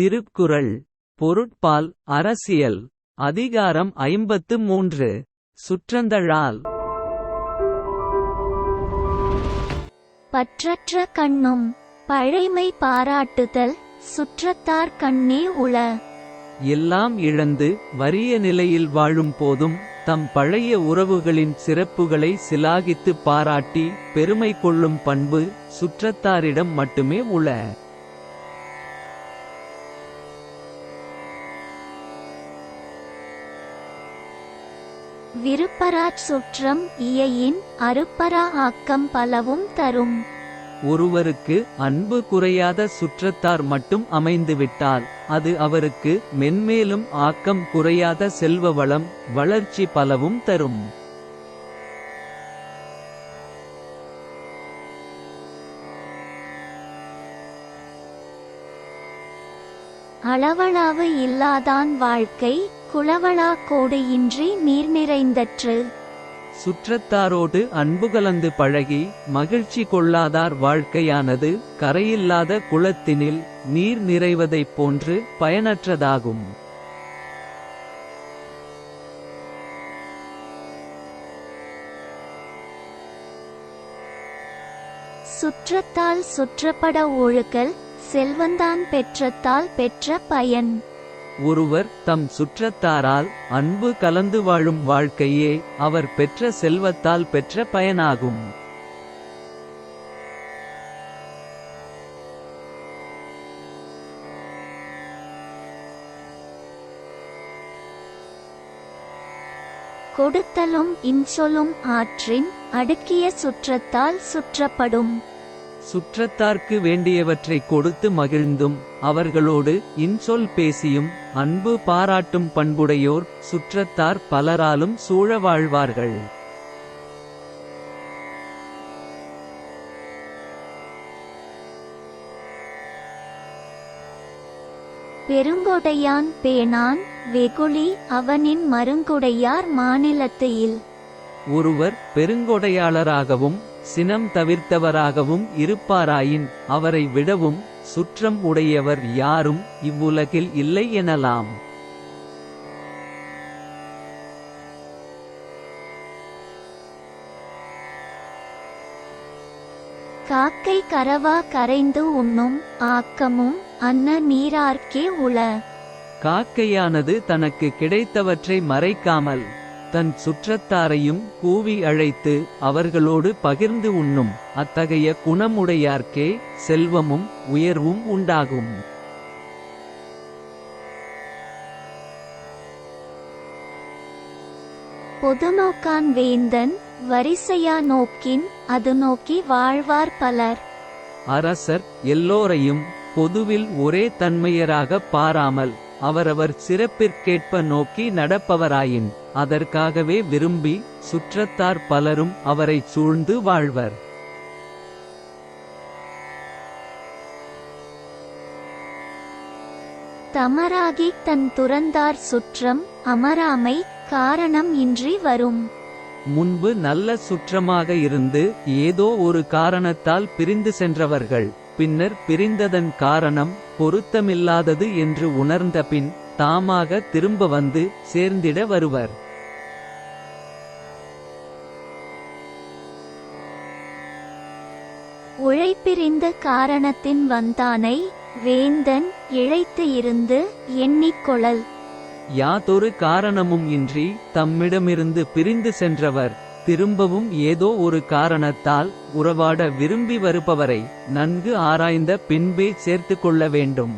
திருக்குறள் பொருட்பால் அரசியல் அதிகாரம் ஐம்பத்து மூன்று சுற்றந்தழால். பற்றற்ற கண்ணும் பழைமை பாராட்டுதல் சுற்றத்தார் கண்ணே உள. எல்லாம் இழந்து வறிய நிலையில் வாழும் போதும் தம் பழைய உறவுகளின் சிறப்புகளை சிலாகித்து பாராட்டி பெருமை கொள்ளும் பண்பு சுற்றத்தாரிடம் மட்டுமே உள. விருப்பராற் சுற்றம் இயையின் அருப்பரா ஆக்கம் பலவும் தரும். ஒருவருக்கு அன்பு குறையாத சுற்றத்தார் மட்டும் அமைந்துவிட்டால் அது அவருக்கு மென்மேலும் ஆக்கம் குறையாத செல்வ வளம் வளர்ச்சி பலவும் தரும். அளவளாவு இல்லாதான் வாழ்க்கை குளவளா கோடு இன்றி நீர் நிறைந்தற்று. சுற்றத்தாரோடு அன்பு கலந்து பழகி மகிழ்ச்சி கொள்ளாதார் வாழ்க்கையானது கரையில்லாத குளத்தினில் நீர் நிறைவதைப் போன்று பயனற்றதாகும். சுற்றத்தால் சுற்றப்பட ஒழுகல் செல்வந்தான் பெற்றத்தால் பெற்ற பயன். ஒருவர் தம் சுற்றத்தாரால் அன்பு கலந்து வாழும் வாழ்க்கையே அவர் பெற்ற செல்வத்தால் பெற்ற பயனாகும். கொடுத்தலும் இன்சொலும் ஆற்றின் அடுக்கிய சுற்றத்தால் சுற்றப்படும். சுற்றத்தார்க்கு வேண்டியவற்றை கொடுத்து மகிழ்ந்தும் அவர்களோடு இன்சொல் பேசியும் அன்பு பாராட்டும் பண்புடையோர் சுற்றத்தார் பலராலும் சூழ வாழ்வார்கள். பெருங்கொடையான் பேணான் வெகுளி அவனின் மருங்குடையார் மாநிலத்தையில் ஒருவர் பெருங்கொடையாளராகவும் சினம் தவிர்த்தவராகவும் இருப்பாராயின் அவரை விடவும் சுற்றம் உடையவர் யாரும் இவ்வுலகில் இல்லை எனலாம். காக்கை கரவா கரைந்து உண்ணும் ஆக்கமும் அன்ன நீரார்க்கே உள. காக்கையானது தனக்கு கிடைத்தவற்றை மறைக்காமல் தன் சுற்றத்தாரையும் கூவி அழைத்து அவர்களோடு பகிர்ந்து உண்ணும். அத்தகைய குணமுடையார்க்கே செல்வமும் உயர்வும் உண்டாகும். பொதுநோக்கான் வேந்தன் வரிசையா நோக்கின் அது நோக்கி வாழ்வார் பலர். அரசர் எல்லோரையும் பொதுவில் ஒரே தன்மையராக பாராமல் அவரவர் சிறப்பிற்கேற்ப நோக்கி நடப்பவராயின் அதற்காகவே விரும்பி சுற்றத்தார் பலரும் அவரைச் சூழ்ந்து வாழ்வர். தமராகி தன் துறந்தார் சுற்றம் அமராமை காரணம் இன்றி வரும். முன்பு நல்ல சுற்றமாக இருந்து ஏதோ ஒரு காரணத்தால் பிரிந்து சென்றவர்கள் பின்னர் பிரிந்ததன் காரணம் பொருத்தமில்லாதது என்று உணர்ந்த பின் தாமாக திரும்ப வந்து சேர்ந்திட வருவர். உழைப்பிரிந்த காரணத்தின் வந்தானை வேந்தன் இழைத்து இருந்து எண்ணிக்கொளல் யாதொரு காரணமும் இன்றி தம்மிடமிருந்து பிரிந்து சென்றவர். திரும்பவும் ஏதோ ஒரு காரணத்தால் உறவாட விரும்பி வருபவரை நன்கு ஆராய்ந்த பின்பே சேர்த்து கொள்ள வேண்டும்.